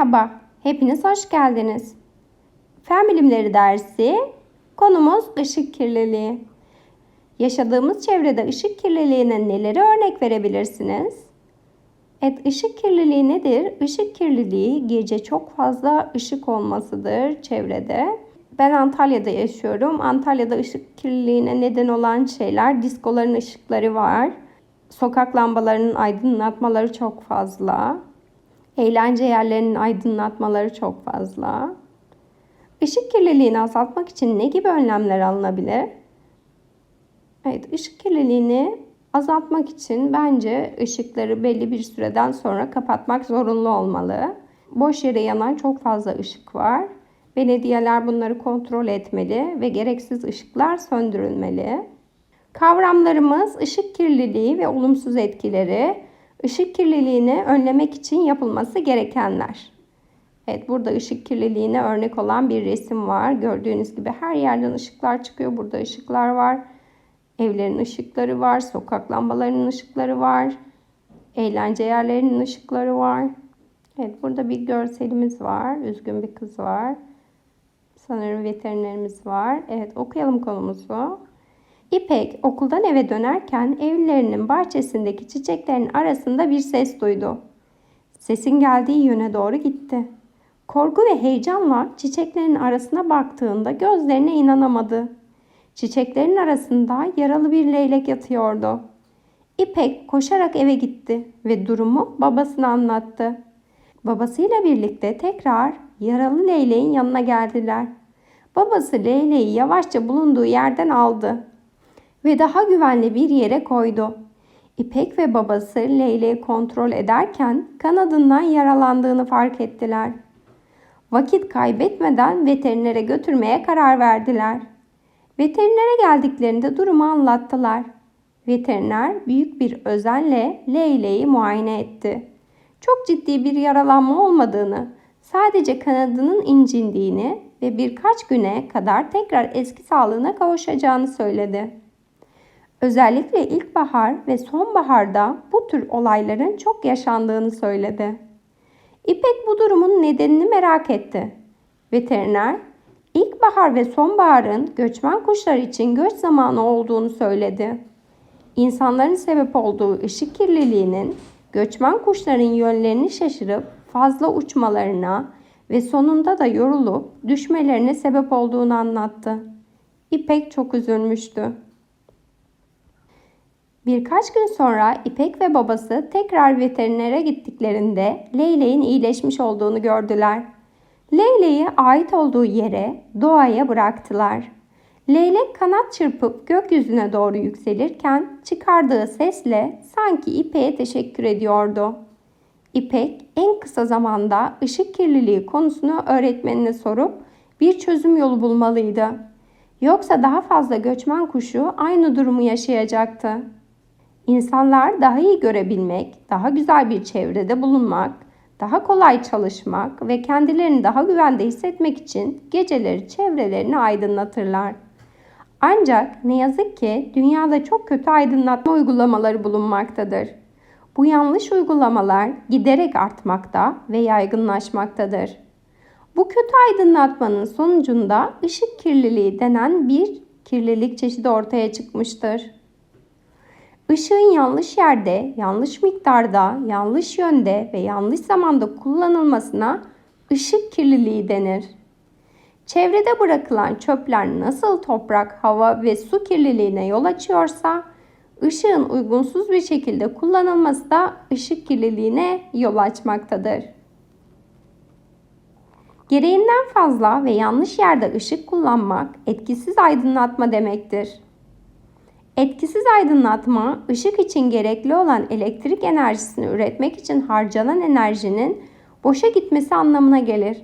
Merhaba, hepiniz hoş geldiniz. Fen bilimleri dersi, konumuz ışık kirliliği. Yaşadığımız çevrede ışık kirliliğine neleri örnek verebilirsiniz? Evet, ışık kirliliği nedir? Işık kirliliği gece çok fazla ışık olmasıdır çevrede. Ben Antalya'da yaşıyorum. Antalya'da ışık kirliliğine neden olan şeyler diskoların ışıkları var. Sokak lambalarının aydınlatmaları çok fazla. Eğlence yerlerinin aydınlatmaları çok fazla. Işık kirliliğini azaltmak için ne gibi önlemler alınabilir? Evet, ışık kirliliğini azaltmak için bence ışıkları belli bir süreden sonra kapatmak zorunlu olmalı. Boş yere yanan çok fazla ışık var. Belediyeler bunları kontrol etmeli ve gereksiz ışıklar söndürülmeli. Kavramlarımız ışık kirliliği ve olumsuz etkileri, ışık kirliliğini önlemek için yapılması gerekenler. Evet burada ışık kirliliğine örnek olan bir resim var. Gördüğünüz gibi her yerden ışıklar çıkıyor. Burada ışıklar var. Evlerin ışıkları var. Sokak lambalarının ışıkları var. Eğlence yerlerinin ışıkları var. Evet burada bir görselimiz var. Üzgün bir kız var. Sanırım veterinerimiz var. Evet okuyalım konumuzu. İpek okuldan eve dönerken evlerinin bahçesindeki çiçeklerin arasında bir ses duydu. Sesin geldiği yöne doğru gitti. Korku ve heyecanla çiçeklerin arasına baktığında gözlerine inanamadı. Çiçeklerin arasında yaralı bir leylek yatıyordu. İpek koşarak eve gitti ve durumu babasına anlattı. Babasıyla birlikte tekrar yaralı leyleğin yanına geldiler. Babası leyleği yavaşça bulunduğu yerden aldı ve daha güvenli bir yere koydu. İpek ve babası leyleği kontrol ederken kanadından yaralandığını fark ettiler. Vakit kaybetmeden veterinere götürmeye karar verdiler. Veterinere geldiklerinde durumu anlattılar. Veteriner büyük bir özenle leyleği muayene etti. Çok ciddi bir yaralanma olmadığını, sadece kanadının incindiğini ve birkaç güne kadar tekrar eski sağlığına kavuşacağını söyledi. Özellikle ilkbahar ve sonbaharda bu tür olayların çok yaşandığını söyledi. İpek bu durumun nedenini merak etti. Veteriner, ilkbahar ve sonbaharın göçmen kuşlar için göç zamanı olduğunu söyledi. İnsanların sebep olduğu ışık kirliliğinin göçmen kuşların yönlerini şaşırıp fazla uçmalarına ve sonunda da yorulup düşmelerine sebep olduğunu anlattı. İpek çok üzülmüştü. Birkaç gün sonra İpek ve babası tekrar veterinere gittiklerinde Leylek'in iyileşmiş olduğunu gördüler. Leylek'i ait olduğu yere, doğaya bıraktılar. Leylek kanat çırpıp gökyüzüne doğru yükselirken çıkardığı sesle sanki İpek'e teşekkür ediyordu. İpek en kısa zamanda ışık kirliliği konusunu öğretmenine sorup bir çözüm yolu bulmalıydı. Yoksa daha fazla göçmen kuşu aynı durumu yaşayacaktı. İnsanlar daha iyi görebilmek, daha güzel bir çevrede bulunmak, daha kolay çalışmak ve kendilerini daha güvende hissetmek için geceleri çevrelerini aydınlatırlar. Ancak ne yazık ki dünyada çok kötü aydınlatma uygulamaları bulunmaktadır. Bu yanlış uygulamalar giderek artmakta ve yaygınlaşmaktadır. Bu kötü aydınlatmanın sonucunda ışık kirliliği denen bir kirlilik çeşidi ortaya çıkmıştır. Işığın yanlış yerde, yanlış miktarda, yanlış yönde ve yanlış zamanda kullanılmasına ışık kirliliği denir. Çevrede bırakılan çöpler nasıl toprak, hava ve su kirliliğine yol açıyorsa, ışığın uygunsuz bir şekilde kullanılması da ışık kirliliğine yol açmaktadır. Gereğinden fazla ve yanlış yerde ışık kullanmak etkisiz aydınlatma demektir. Etkisiz aydınlatma, ışık için gerekli olan elektrik enerjisini üretmek için harcanan enerjinin boşa gitmesi anlamına gelir.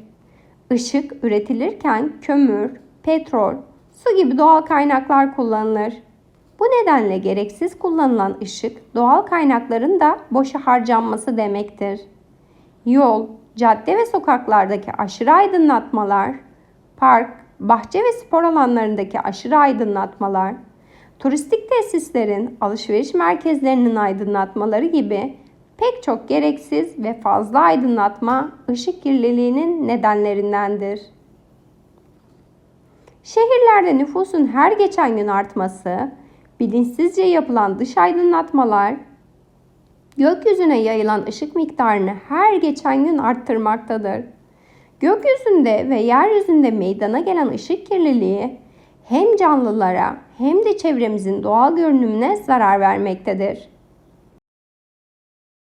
Işık üretilirken kömür, petrol, su gibi doğal kaynaklar kullanılır. Bu nedenle gereksiz kullanılan ışık doğal kaynakların da boşa harcanması demektir. Yol, cadde ve sokaklardaki aşırı aydınlatmalar, park, bahçe ve spor alanlarındaki aşırı aydınlatmalar, turistik tesislerin, alışveriş merkezlerinin aydınlatmaları gibi Pek çok gereksiz ve fazla aydınlatma ışık kirliliğinin nedenlerindendir. Şehirlerde nüfusun her geçen gün artması, bilinçsizce yapılan dış aydınlatmalar, gökyüzüne yayılan ışık miktarını her geçen gün arttırmaktadır. Gökyüzünde ve yeryüzünde meydana gelen ışık kirliliği hem canlılara hem de çevremizin doğal görünümüne zarar vermektedir.